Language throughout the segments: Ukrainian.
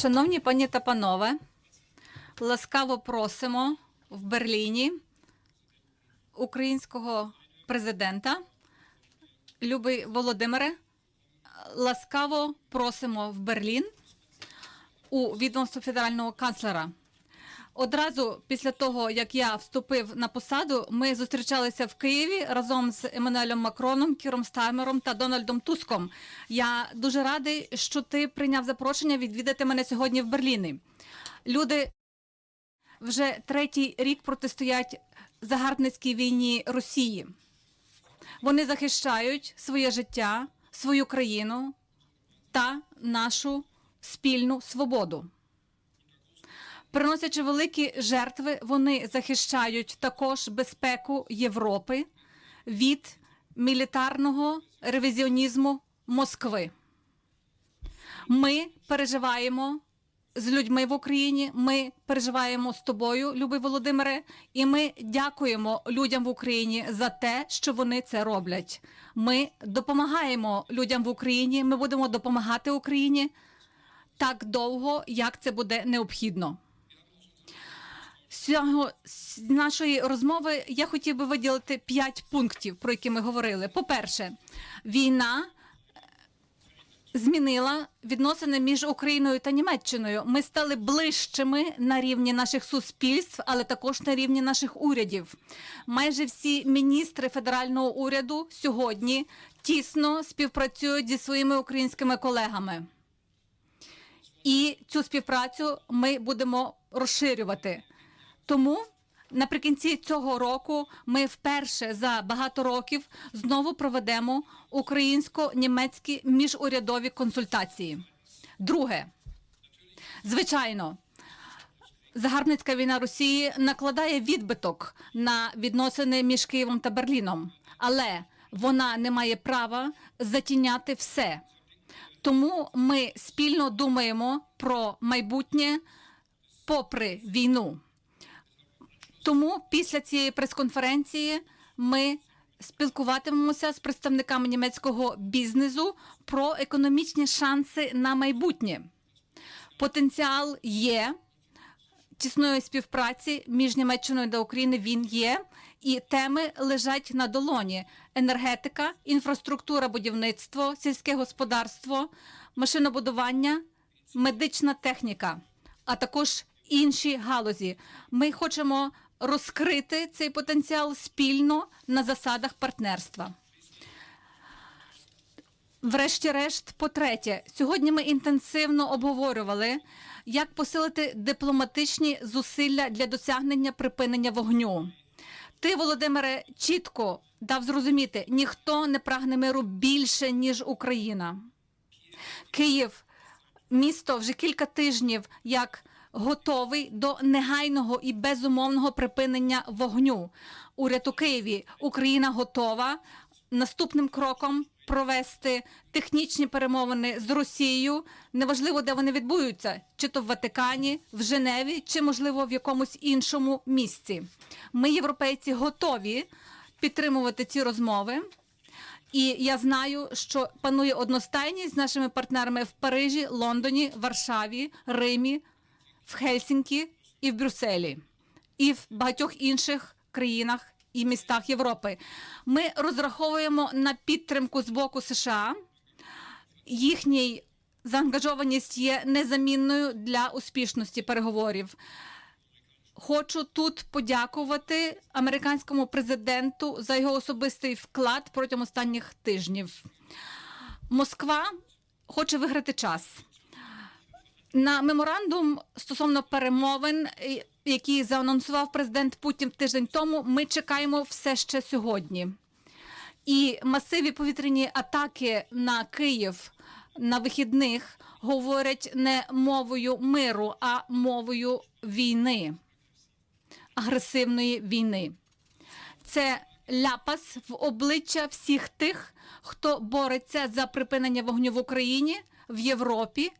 Шановні пані та панове, ласкаво просимо в Берліні українського президента Любий Володимире. Ласкаво просимо в Берлін у відомство федерального канцлера. Одразу після того, як я вступив на посаду, ми зустрічалися в Києві разом з Еммануелем Макроном, Кіром Стаймером та Дональдом Туском. Я дуже радий, що ти прийняв запрошення відвідати мене сьогодні в Берліні. Люди вже третій рік протистоять загарбницькій війні Росії. Вони захищають своє життя, свою країну та нашу спільну свободу. Приносячи великі жертви, вони захищають також безпеку Європи від мілітарного ревізіонізму Москви. Ми переживаємо з людьми в Україні. Ми переживаємо з тобою, любий Володимире, і ми дякуємо людям в Україні за те, що вони це роблять. Ми допомагаємо людям в Україні. Ми будемо допомагати Україні так довго, як це буде необхідно. Цього нашої розмови я хотів би виділити п'ять пунктів, про які ми говорили. По-перше, війна змінила відносини між Україною та Німеччиною. Ми стали ближчими на рівні наших суспільств, але також на рівні наших урядів. Майже всі міністри федерального уряду сьогодні тісно співпрацюють зі своїми українськими колегами. І цю співпрацю ми будемо розширювати. Тому наприкінці цього року ми вперше за багато років знову проведемо українсько-німецькі міжурядові консультації. Друге, звичайно, загарбницька війна Росії накладає відбиток на відносини між Києвом та Берліном, але вона не має права затіняти все. Тому ми спільно думаємо про майбутнє попри війну. Тому після цієї прес-конференції ми спілкуватимемося з представниками німецького бізнесу про економічні шанси на майбутнє. Потенціал є тісної співпраці між Німеччиною та Україною. Він є, і теми лежать на долоні: енергетика, інфраструктура, будівництво, сільське господарство, машинобудування, медична техніка, а також інші галузі. Ми хочемо розкрити цей потенціал спільно на засадах партнерства. Врешті-решт, по-третє, сьогодні ми інтенсивно обговорювали, як посилити дипломатичні зусилля для досягнення припинення вогню. Ти, Володимире, чітко дав зрозуміти, ніхто не прагне миру більше, ніж Україна. Київ, місто вже кілька тижнів як готовий до негайного і безумовного припинення вогню. Уряд у Києві Україна готова наступним кроком провести технічні перемовини з Росією. Неважливо, де вони відбудуться, чи то в Ватикані, в Женеві, чи можливо в якомусь іншому місці. Ми, європейці, готові підтримувати ці розмови. І я знаю, що панує одностайність з нашими партнерами в Парижі, Лондоні, Варшаві, Римі, в Хельсінкі і в Брюсселі, і в багатьох інших країнах і містах Європи. Ми розраховуємо на підтримку з боку США. Їхній заангажованість є незамінною для успішності переговорів. Хочу тут подякувати американському президенту за його особистий вклад протягом останніх тижнів. Москва хоче виграти час. На меморандум стосовно перемовин, е, які заанонсував президент Путін тиждень тому, ми чекаємо все ще сьогодні. І масиві повітряні атаки на Київ на вихідних говорять не мовою миру, а мовою війни, агресивної війни. Це ляпас в обличчя всіх тих, хто бореться за припинення вогню в Україні, в Європі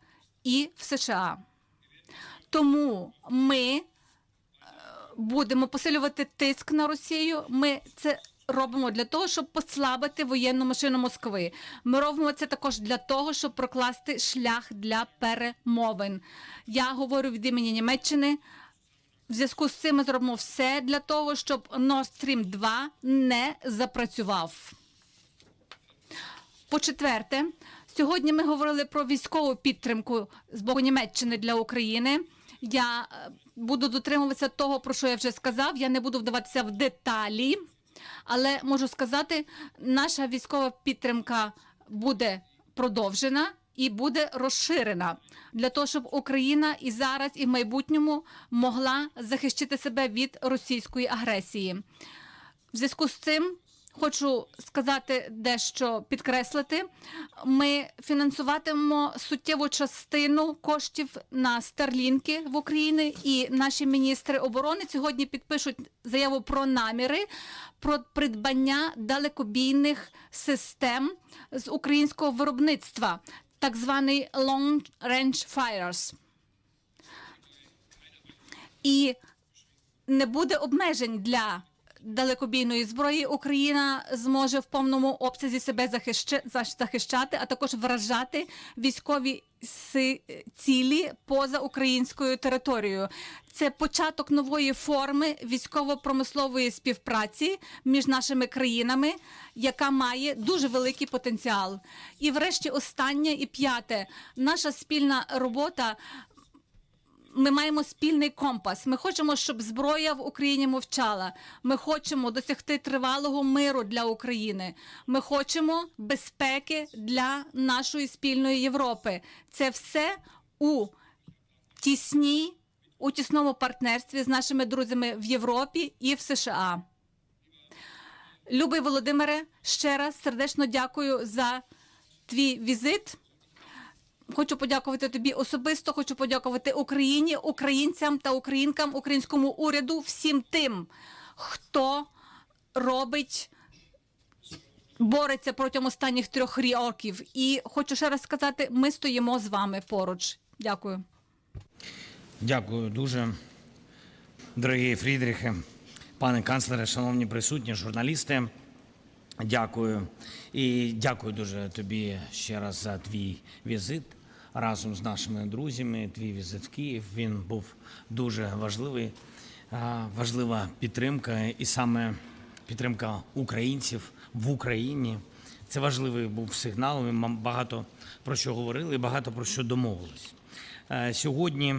і в США. Тому ми е, будемо посилювати тиск на Росію. Ми це робимо для того, щоб послабити воєнну машину Москви. Ми робимо це також для того, щоб прокласти шлях для перемовин. Я говорю від імені Німеччини. В зв'язку з цим ми зробимо все для того, щоб Nord Stream 2 не запрацював. По-четверте, сьогодні ми говорили про військову підтримку з боку Німеччини для України. Я е, буду дотримуватися того, про що я вже сказав. Я не буду вдаватися в деталі, але можу сказати, наша військова підтримка буде продовжена і буде розширена для того, щоб Україна і зараз, і в майбутньому могла захистити себе від російської агресії. В зв'язку з цим хочу сказати дещо підкреслити. Ми фінансуватимемо суттєву частину коштів на старлінки в Україні, і наші міністри оборони сьогодні підпишуть заяву про наміри про придбання далекобійних систем з українського виробництва, так званий Long Range Fires. І не буде обмежень для далекобійної зброї. Україна зможе в повному обсязі себе захища- захищати, а також вражати військові цілі поза українською територією. Це початок нової форми військово-промислової співпраці між нашими країнами, яка має дуже великий потенціал. І, врешті, останнє і п'яте, наша спільна робота ми маємо спільний компас. Ми хочемо, щоб зброя в Україні мовчала. Ми хочемо досягти тривалого миру для України. Ми хочемо безпеки для нашої спільної Європи. Це все у тісній, у тісному партнерстві з нашими друзями в Європі і в США. Любий Володимире, ще раз сердечно дякую за твій візит. Хочу подякувати тобі особисто. Хочу подякувати Україні, українцям та українкам, українському уряду, всім тим, хто робить. Бореться протягом останніх трьох років, і хочу ще раз сказати: ми стоїмо з вами поруч. Дякую. Дякую дуже, дорогі Фрідріхи, пане канцлере, шановні присутні, журналісти. Дякую. І дякую дуже тобі ще раз за твій візит разом з нашими друзями. Твій візит в Київ. Він був дуже важливий, важлива підтримка, і саме підтримка українців в Україні. Це важливий був сигнал. Ми багато про що говорили, багато про що домовились. Е, Сьогодні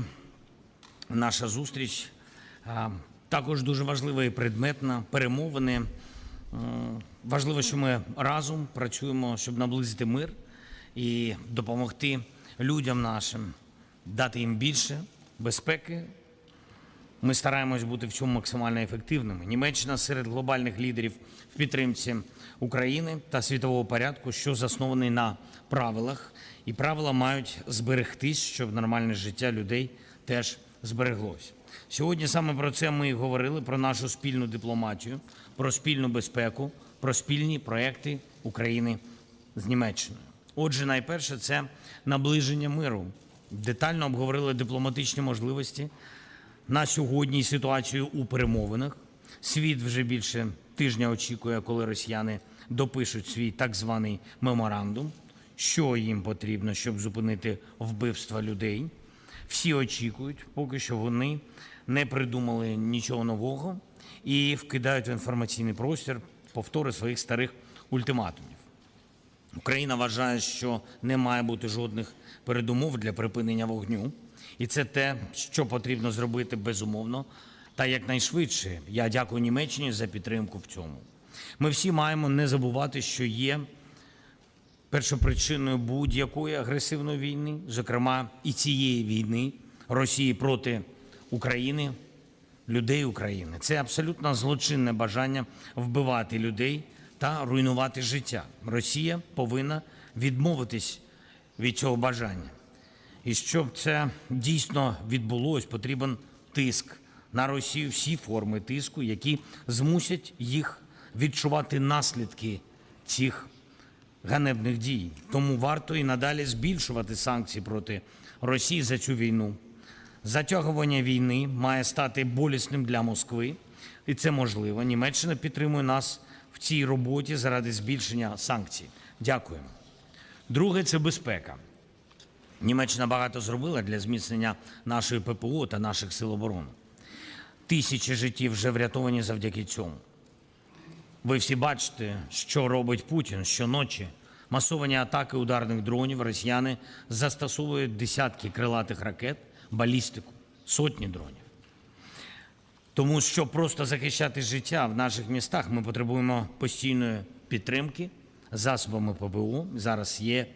наша зустріч також дуже важлива і предметна. Перемовини. Важливо, що ми разом працюємо, щоб наблизити мир і допомогти людям нашим, дати їм більше безпеки. Ми стараємось бути в цьому максимально ефективними. Німеччина серед глобальних лідерів в підтримці України та світового порядку, що заснований на правилах, і правила мають зберегтись, щоб нормальне життя людей теж збереглось. Сьогодні саме про це ми і говорили: про нашу спільну дипломатію, про спільну безпеку, про спільні проекти України з Німеччиною. Отже, найперше це наближення миру. Детально обговорили дипломатичні можливості на сьогодні ситуацію у перемовинах. Світ вже більше тижня очікує, коли росіяни допишуть свій так званий меморандум, що їм потрібно, щоб зупинити вбивства людей. Всі очікують, поки що вони не придумали нічого нового і вкидають в інформаційний простір повтори своїх старих ультиматумів. Україна вважає, що не має бути жодних передумов для припинення вогню, і це те, що потрібно зробити безумовно та якнайшвидше. Я дякую Німеччині за підтримку в цьому. Ми всі маємо не забувати, що є першопричиною будь-якої агресивної війни, зокрема і цієї війни Росії проти України, людей України. Це абсолютно злочинне бажання вбивати людей та руйнувати життя. Росія повинна відмовитись від цього бажання. І щоб це дійсно відбулось, потрібен тиск на Росію, всі форми тиску, які змусять їх відчувати наслідки цих ганебних дій. Тому варто і надалі збільшувати санкції проти Росії за цю війну. Затягування війни має стати болісним для Москви, і це можливо. Німеччина підтримує нас в цій роботі заради збільшення санкцій. Дякуємо. Друге це безпека. Німеччина багато зробила для зміцнення нашої ППО та наших сил оборони. Тисячі життів вже врятовані завдяки цьому. Ви всі бачите, що робить Путін щоночі. Масовані атаки ударних дронів росіяни застосовують десятки крилатих ракет, балістику, сотні дронів. Тому що просто захищати життя в наших містах ми потребуємо постійної підтримки засобами ППО. Зараз є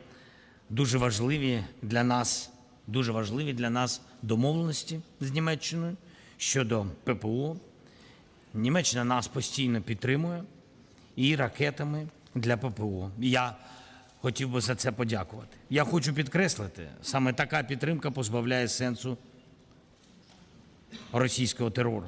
дуже важливі для нас, дуже важливі для нас домовленості з Німеччиною щодо ППО. Німеччина нас постійно підтримує і ракетами для ППО. Я хотів би за це подякувати. Я хочу підкреслити, саме така підтримка позбавляє сенсу російського терору.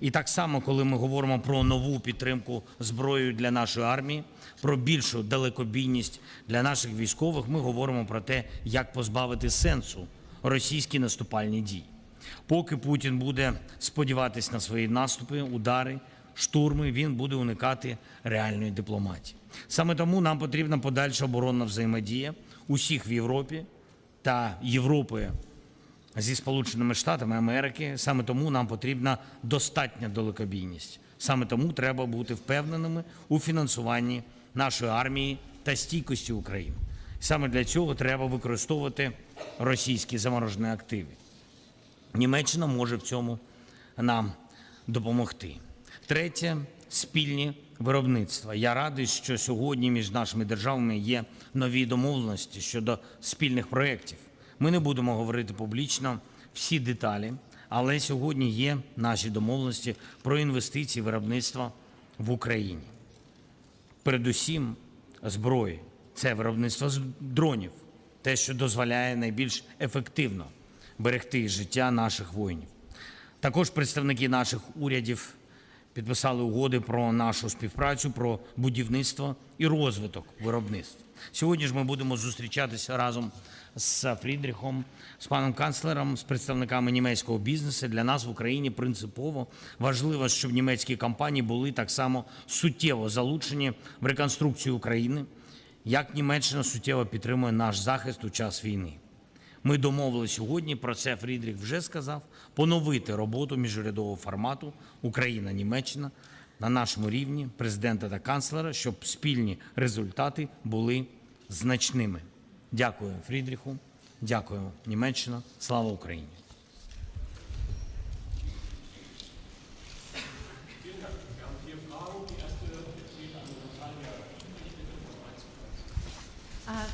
І так само, коли ми говоримо про нову підтримку зброєю для нашої армії, про більшу далекобійність для наших військових, ми говоримо про те, як позбавити сенсу російські наступальні дії. Поки Путін буде сподіватись на свої наступи, удари, штурми, він буде уникати реальної дипломатії. Саме тому нам потрібна подальша оборонна взаємодія усіх в Європі та Європи зі Сполученими Штатами Америки. Саме тому нам потрібна достатня далекобійність. Саме тому треба бути впевненими у фінансуванні нашої армії та стійкості України. Саме для цього треба використовувати російські заморожені активи. Німеччина може в цьому нам допомогти. Третє спільні виробництва. Я радий, що сьогодні між нашими державами є нові домовленості щодо спільних проєктів. Ми не будемо говорити публічно всі деталі, але сьогодні є наші домовленості про інвестиції виробництва в Україні. Передусім зброї. Це виробництво дронів, те, що дозволяє найбільш ефективно берегти життя наших воїнів. Також представники наших урядів підписали угоди про нашу співпрацю, про будівництво і розвиток виробництва. Сьогодні ж ми будемо зустрічатися разом з Фрідріхом, з паном канцлером, з представниками німецького бізнесу. Для нас в Україні принципово важливо, щоб німецькі компанії були так само суттєво залучені в реконструкцію України, як Німеччина суттєво підтримує наш захист у час війни. Ми домовилися сьогодні, про це Фрідріх вже сказав, поновити роботу міжурядового формату Україна-Німеччина на нашому рівні президента та канцлера, щоб спільні результати були значними. Дякую Фрідріху, дякую Німеччина. Слава Україні!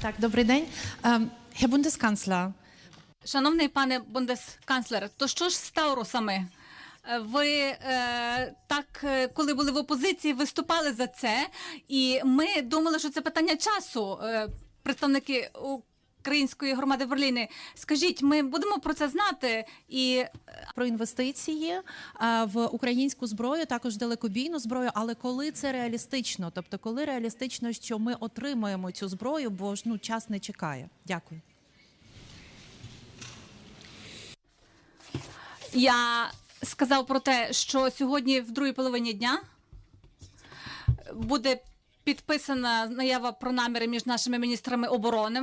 Так, добрий день. Herr Bundeskanzler, Шановний пане бундесканцлер, то що ж з Таурусами? Е, Ви е, так, е, коли були в опозиції, виступали за це, і ми думали, що це питання часу. Е, представники української громади в Берліні. Скажіть, ми будемо про це знати і про інвестиції е, в українську зброю, також далекобійну зброю. Але коли це реалістично? Тобто, коли реалістично, що ми отримаємо цю зброю, бо ж ну час не чекає. Дякую. Я сказав про те, що сьогодні, в другій половині дня, буде підписана заява про наміри між нашими міністрами оборони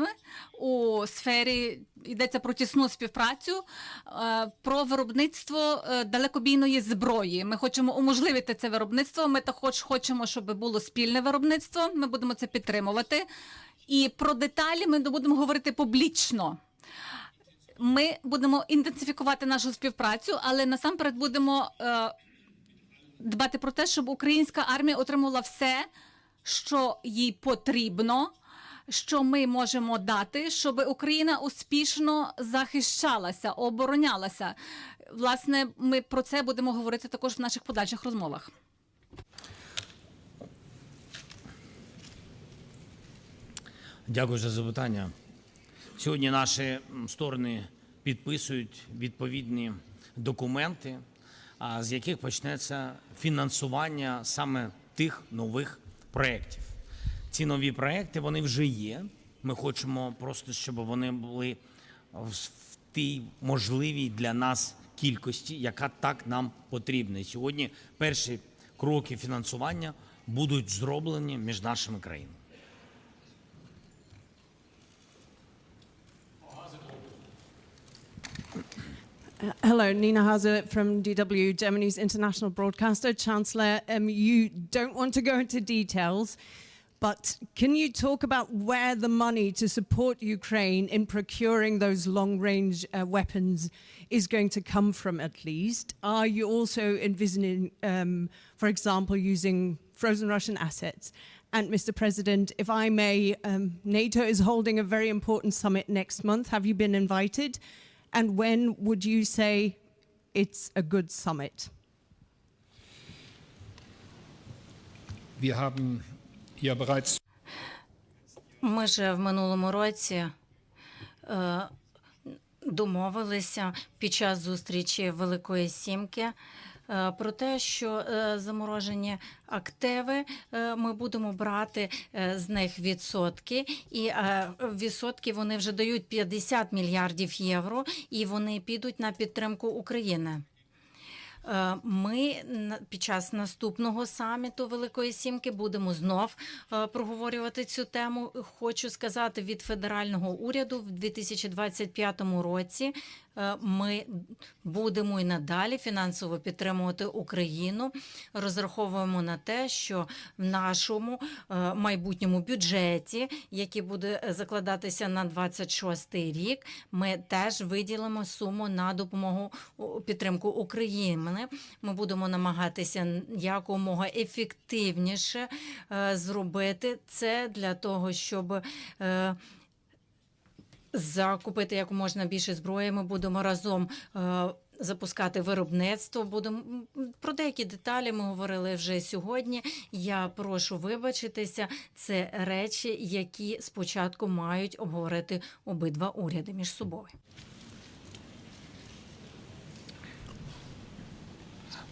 у сфері йдеться про тісну співпрацю е, про виробництво е, далекобійної зброї. Ми хочемо уможливити це виробництво. Ми також хочемо, щоб було спільне виробництво. Ми будемо це підтримувати. І про деталі ми будемо говорити публічно. Ми будемо інтенсифікувати нашу співпрацю, але насамперед будемо е, дбати про те, щоб українська армія отримала все, що їй потрібно, що ми можемо дати, щоб Україна успішно захищалася, оборонялася. Власне, ми про це будемо говорити також в наших подальших розмовах. Дякую за запитання. Сьогодні наші сторони підписують відповідні документи, з яких почнеться фінансування саме тих нових проєктів. Ці нові проєкти вони вже є. Ми хочемо просто, щоб вони були в тій можливій для нас кількості, яка так нам потрібна. Сьогодні перші кроки фінансування будуть зроблені між нашими країнами. Hello, Nina Hauser from DW, Germany's international broadcaster. Chancellor, um, you don't want to go into details, but can you talk about where the money to support Ukraine in procuring those long range uh, weapons is going to come from, at least? Are you also envisioning, um, for example, using frozen Russian assets? And, Mr. President, if I may, um, NATO is holding a very important summit next month. Have you been invited? And when would you say it's a good summit? Wir haben ja bereits Ми ж в минулому році е, домовилися під час зустрічі Великої Сімки е, про те, що е, заморожені активи е, ми будемо брати е, з них відсотки, і е, відсотки вони вже дають 50 мільярдів євро, і вони підуть на підтримку України. Е, Ми під час наступного саміту Великої Сімки будемо знов е, проговорювати цю тему. Хочу сказати від федерального уряду в 2025 році. Е, Ми будемо і надалі фінансово підтримувати Україну. Розраховуємо на те, що в нашому е, майбутньому бюджеті, який буде е, закладатися на 26 рік, ми теж виділимо суму на допомогу підтримку України. Ми будемо намагатися якомога ефективніше зробити це для того, щоб. Закупити як можна більше зброї. Ми будемо разом е, запускати виробництво. Будемо про деякі деталі ми говорили вже сьогодні. Я прошу вибачитися. Це речі, які спочатку мають обговорити обидва уряди між собою.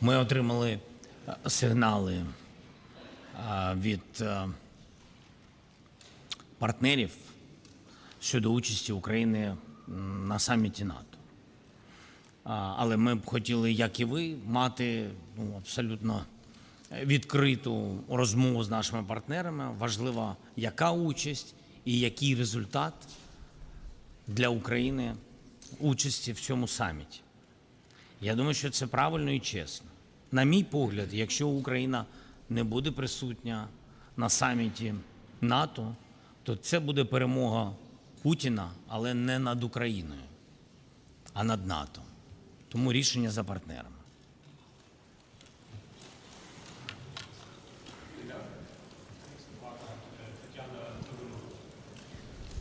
Ми отримали е, сигнали е, від партнерів щодо участі України на саміті НАТО. Але ми б хотіли, як і ви, мати ну, абсолютно відкриту розмову з нашими партнерами. Важлива, яка участь і який результат для України участі в цьому саміті. Я думаю, що це правильно і чесно. На мій погляд, якщо Україна не буде присутня на саміті НАТО, то це буде перемога Путіна, але не над Україною, а над НАТО. Тому рішення за партнерами.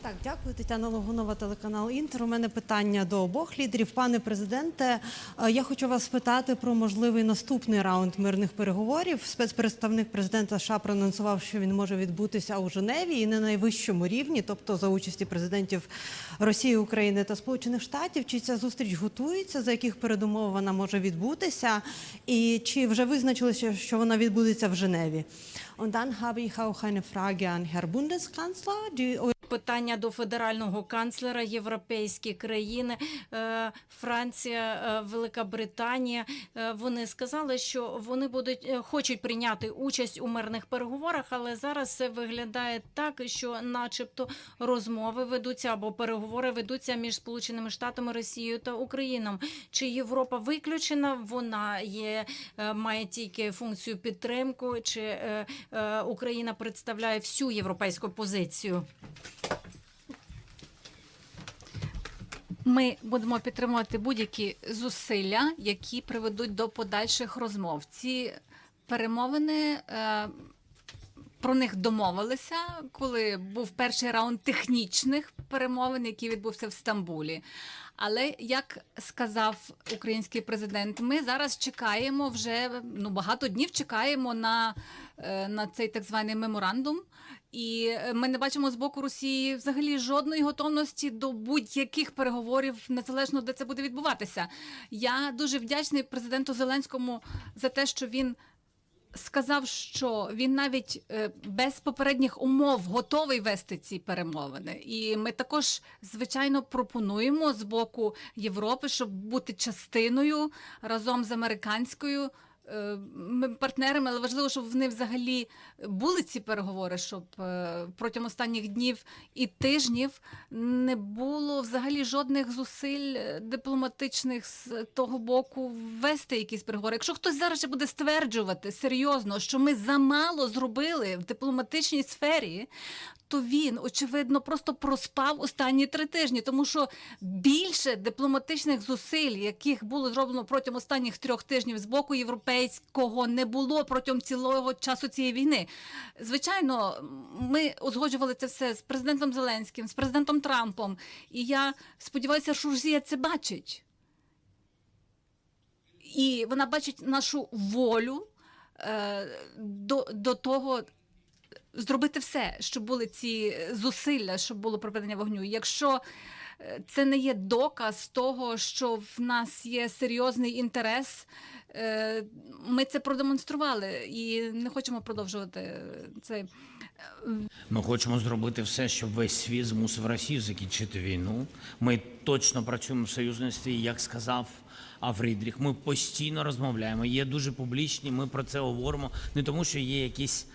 Так, дякую, Тетяна Логунова, телеканал Інтер. У мене питання до обох лідерів. Пане президенте, е, я хочу вас спитати про можливий наступний раунд мирних переговорів. Спецпредставник президента США проанонсував, що він може відбутися у Женеві і на найвищому рівні, тобто за участі президентів Росії, України та Сполучених Штатів. Чи ця зустріч готується? За яких передумов вона може відбутися? І чи вже визначилося, що вона відбудеться в Женеві? Und dann habe ich auch eine Frage an Herr Bundeskanzler. Die Питання до федерального канцлера європейські країни, е, Франція, е, Велика Британія. е, Вони сказали, що вони будуть хочуть прийняти участь у мирних переговорах, але зараз це виглядає так, що, начебто, розмови ведуться або переговори ведуться між Сполученими Штатами, Росією та Україною. Чи Європа виключена? Вона є має тільки функцію підтримку, чи Україна представляє всю європейську позицію? Ми будемо підтримувати будь-які зусилля, які приведуть до подальших розмов. Ці перемовини. Про них домовилися, коли був перший раунд технічних перемовин, який відбувся в Стамбулі. Але як сказав український президент, ми зараз чекаємо вже ну багато днів чекаємо на, е, на цей так званий меморандум. І е, ми не бачимо з боку Росії взагалі жодної готовності до будь-яких переговорів, незалежно де це буде відбуватися. Я дуже вдячний президенту Зеленському за те, що він сказав, що він навіть е, без попередніх умов готовий вести ці перемовини. І ми також, звичайно, пропонуємо з боку Європи, щоб бути частиною разом з американською партнерами, але важливо, щоб вони взагалі були ці переговори, щоб е, протягом останніх днів і тижнів не було взагалі жодних зусиль е, дипломатичних з того боку вести якісь переговори. Якщо хтось зараз ще буде стверджувати серйозно, що ми замало зробили в дипломатичній сфері, то він, очевидно, просто проспав останні три тижні, тому що більше дипломатичних зусиль, яких було зроблено протягом останніх трьох тижнів з боку європейського, не було протягом цілого часу цієї війни. Звичайно, ми узгоджували це все з президентом Зеленським, з президентом Трампом. І я сподіваюся, що Росія це бачить. І вона бачить нашу волю е, до, до того зробити все, щоб були ці зусилля, щоб було припинення вогню. Якщо це не є доказ того, що в нас є серйозний інтерес, е, ми це продемонстрували і не хочемо продовжувати це. Ми хочемо зробити все, щоб весь світ змусив Росію закінчити війну. Ми точно працюємо в союзності, як сказав Фрідріх. Ми постійно розмовляємо. Є дуже публічні. Ми про це говоримо не тому, що є якісь.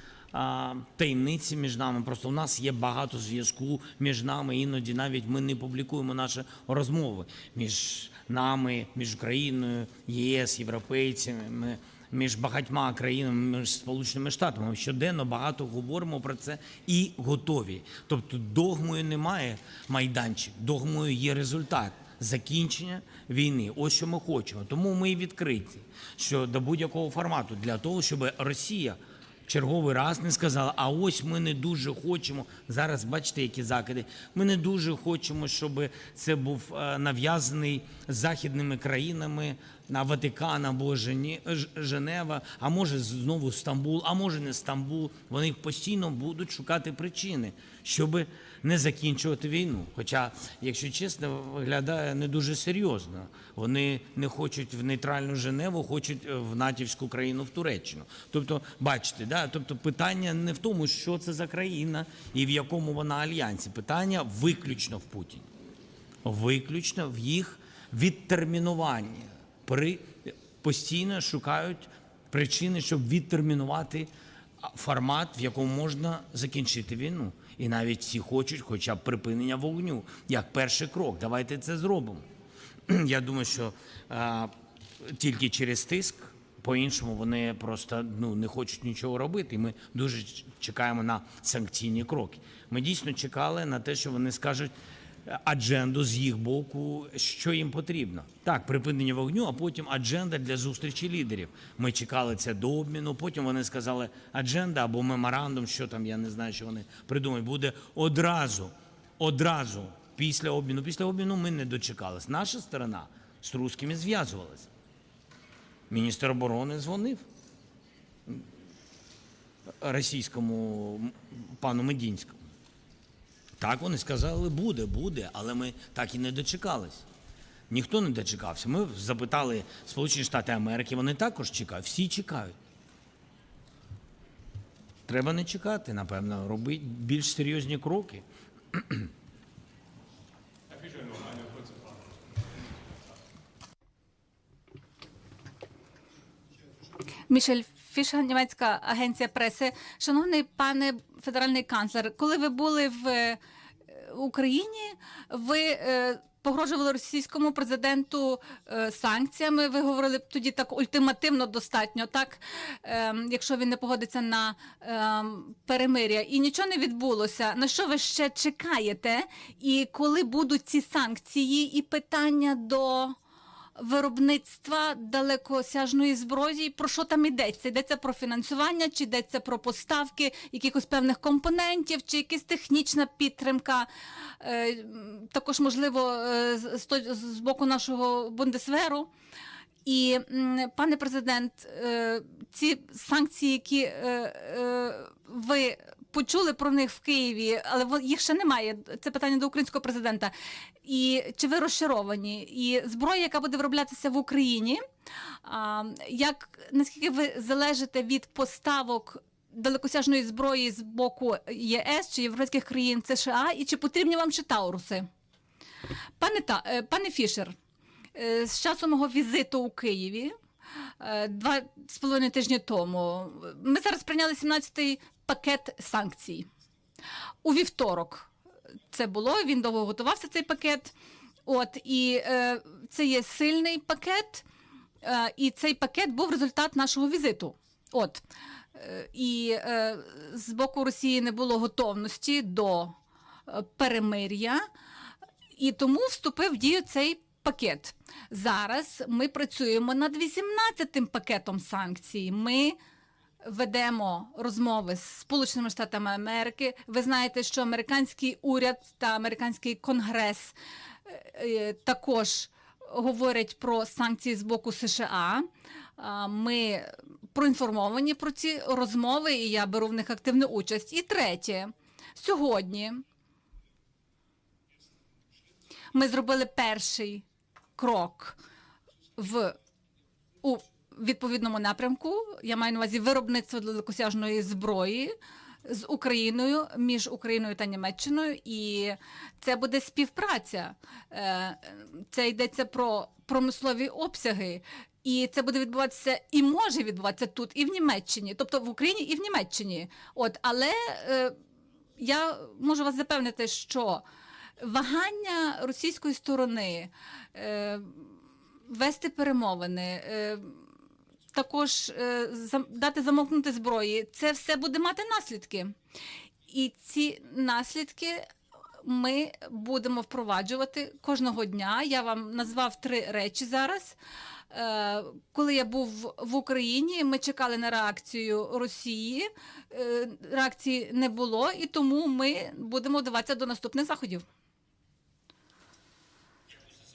Таємниці між нами, просто у нас є багато зв'язку між нами. Іноді навіть ми не публікуємо наші розмови між нами, між Україною, ЄС, європейцями. Між багатьма країнами, між Сполученими Штатами. Ми щоденно багато говоримо про це і готові. Тобто догмою немає майданчик, догмою є результат. Закінчення війни, ось що ми хочемо. Тому ми відкриті що до будь-якого формату для того, щоб Росія черговий раз не сказала, а ось ми не дуже хочемо. Зараз бачите, які закиди. Ми не дуже хочемо, щоб це був е, нав'язаний західними країнами на Ватикан або Женева, а може знову Стамбул, а може не Стамбул. Вони постійно будуть шукати причини, щоб не закінчувати війну. Хоча, якщо чесно, виглядає не дуже серйозно. Вони не хочуть в нейтральну Женеву, хочуть е, в натівську країну в Туреччину. Тобто, бачите, да? тобто питання не в тому, що це за країна і в якому вона альянсі. Питання виключно в Путіні виключно в їх відтермінуванні. При постійно шукають причини, щоб відтермінувати формат, в якому можна закінчити війну. І навіть всі хочуть, хоча б припинення вогню, як перший крок. Давайте це зробимо. Я думаю, що а, тільки через тиск, по-іншому вони просто ну, не хочуть нічого робити. І ми дуже чекаємо на санкційні кроки. Ми дійсно чекали на те, що вони скажуть адженду з їх боку, що їм потрібно. Так, припинення вогню, а потім адженда для зустрічі лідерів. Ми чекали це до обміну. Потім вони сказали, адженда або меморандум, що там, я не знаю, що вони придумають, буде одразу, одразу після обміну. Після обміну ми не дочекались. Наша сторона з русскими зв'язувалася. Міністр оборони дзвонив російському пану Медінському. Так вони сказали, буде, буде, але ми так і не дочекались. Ніхто не дочекався. Ми запитали Сполучені Штати Америки, вони також чекають, всі чекають. Треба не чекати, напевно, робити більш серйозні кроки. Мішель Фішер, німецька агенція преси. Шановний пане федеральний канцлер, коли ви були в е, Україні, ви е, погрожували російському президенту е, санкціями. Ви говорили тоді так ультимативно достатньо, так ем, якщо він не погодиться на ем, перемир'я, і нічого не відбулося. На що ви ще чекаєте? І коли будуть ці санкції, і питання до виробництва далекосяжної зброї. Про що там йдеться? Йдеться про фінансування, чи йдеться про поставки якихось певних компонентів, чи якась технічна підтримка, е, також можливо е, з, боку нашого бундесверу. І пане президент, е, ці санкції, які ви почули про них в Києві, але їх ще немає. Це питання до українського президента. І чи ви розчаровані? І зброя, яка буде вироблятися в Україні, а, як наскільки ви залежите від поставок? Далекосяжної зброї з боку ЄС чи європейських країн США, і чи потрібні вам ще Тауруси? Пане та е, пане Фішер, е, з часу мого візиту у Києві е, два з половиною тижні тому. Ми зараз прийняли 17-й пакет санкцій. У вівторок це було. Він довго готувався цей пакет. От і е, це є сильний пакет, е, і цей пакет був результат нашого візиту. От Е, і е, з боку Росії не було готовності до е, перемир'я, і тому вступив в дію цей пакет. Зараз ми працюємо над 18-тим пакетом санкцій. Ми ведемо розмови з Сполученими Штатами Америки. Ви знаєте, що американський уряд та американський конгрес е, е, також говорять про санкції з боку США. Ми проінформовані про ці розмови, і я беру в них активну участь. І третє, сьогодні ми зробили перший крок в у відповідному напрямку. Я маю на увазі виробництво далекосяжної зброї з Україною між Україною та Німеччиною, і це буде співпраця. Е, Це йдеться про промислові обсяги. І це буде відбуватися і може відбуватися тут, і в Німеччині, тобто в Україні і в Німеччині. От, але е, я можу вас запевнити, що вагання російської сторони е, вести перемовини, е, також е, дати замовкнути зброї, це все буде мати наслідки. І ці наслідки ми будемо впроваджувати кожного дня. Я вам назвав три речі зараз. Е, Коли я був в Україні, ми чекали на реакцію Росії. Е, Реакції не було, і тому ми будемо вдаватися до наступних заходів.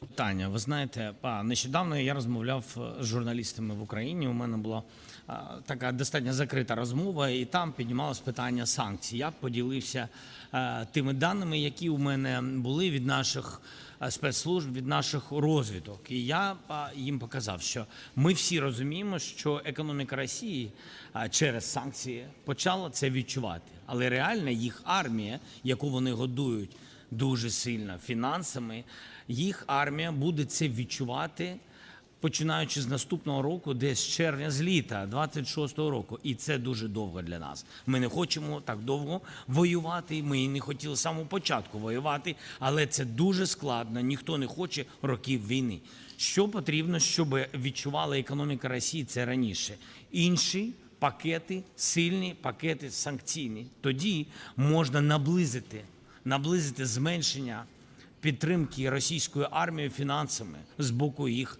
Таня, ви знаєте, а, нещодавно я розмовляв е, з журналістами в Україні. У мене була а, така достатньо закрита розмова, і там піднімалось питання санкцій. Я поділився е, тими даними, які у мене були від наших е, спецслужб, від наших розвідок. І я а, їм показав, що ми всі розуміємо, що економіка Росії а, через санкції почала це відчувати, але реально їх армія, яку вони годують дуже сильно фінансами. Їх армія буде це відчувати починаючи з наступного року, десь з червня, з літа 26-го року. І це дуже довго для нас. Ми не хочемо так довго воювати. Ми і не хотіли з самого початку воювати, але це дуже складно. Ніхто не хоче років війни. Що потрібно, щоб відчувала економіка Росії це раніше? Інші пакети, сильні пакети санкційні. Тоді можна наблизити, наблизити зменшення підтримки російської армії фінансами з боку їх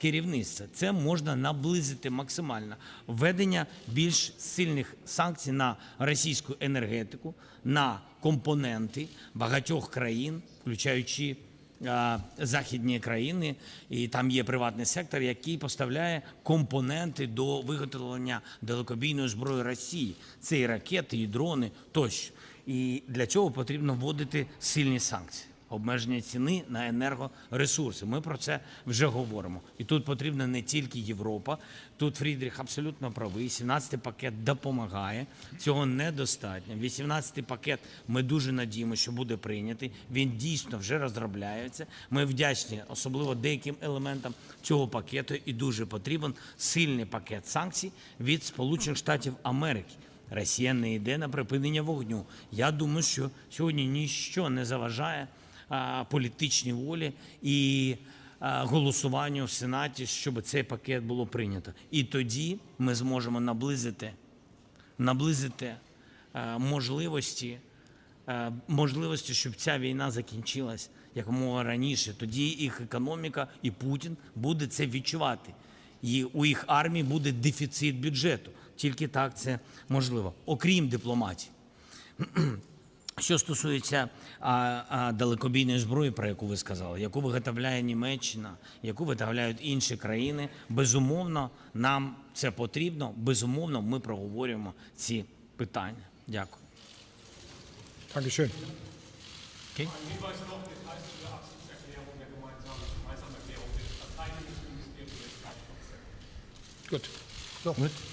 керівництва. Це можна наблизити максимально введення більш сильних санкцій на російську енергетику, на компоненти багатьох країн, включаючи західні країни, і там є приватний сектор, який поставляє компоненти до виготовлення далекобійної зброї Росії. Це і ракети, і дрони тощо. І для цього потрібно вводити сильні санкції. Обмеження ціни на енергоресурси. Ми про це вже говоримо. І тут потрібна не тільки Європа. Тут Фрідріх абсолютно правий. 17-й пакет допомагає. Цього недостатньо. 18-й пакет ми дуже надіємося, що буде прийнятий. Він дійсно вже розробляється. Ми вдячні, особливо деяким елементам цього пакету, і дуже потрібен сильний пакет санкцій від Сполучених Штатів Америки. Росія не йде на припинення вогню. Я думаю, що сьогодні ніщо не заважає політичній волі і голосуванню в Сенаті, щоб цей пакет було прийнято. І тоді ми зможемо наблизити, наблизити можливості, можливості, щоб ця війна закінчилась якомога раніше. Тоді їх економіка і Путін буде це відчувати. І у їх армії буде дефіцит бюджету. Тільки так це можливо, окрім дипломатії. Що стосується а, а, далекобійної зброї, про яку ви сказали, яку виготовляє Німеччина, яку виготовляють інші країни, безумовно, нам це потрібно. Безумовно, ми проговорюємо ці питання. Дякую. Dankeschön. Окей? Gut. So. Gut.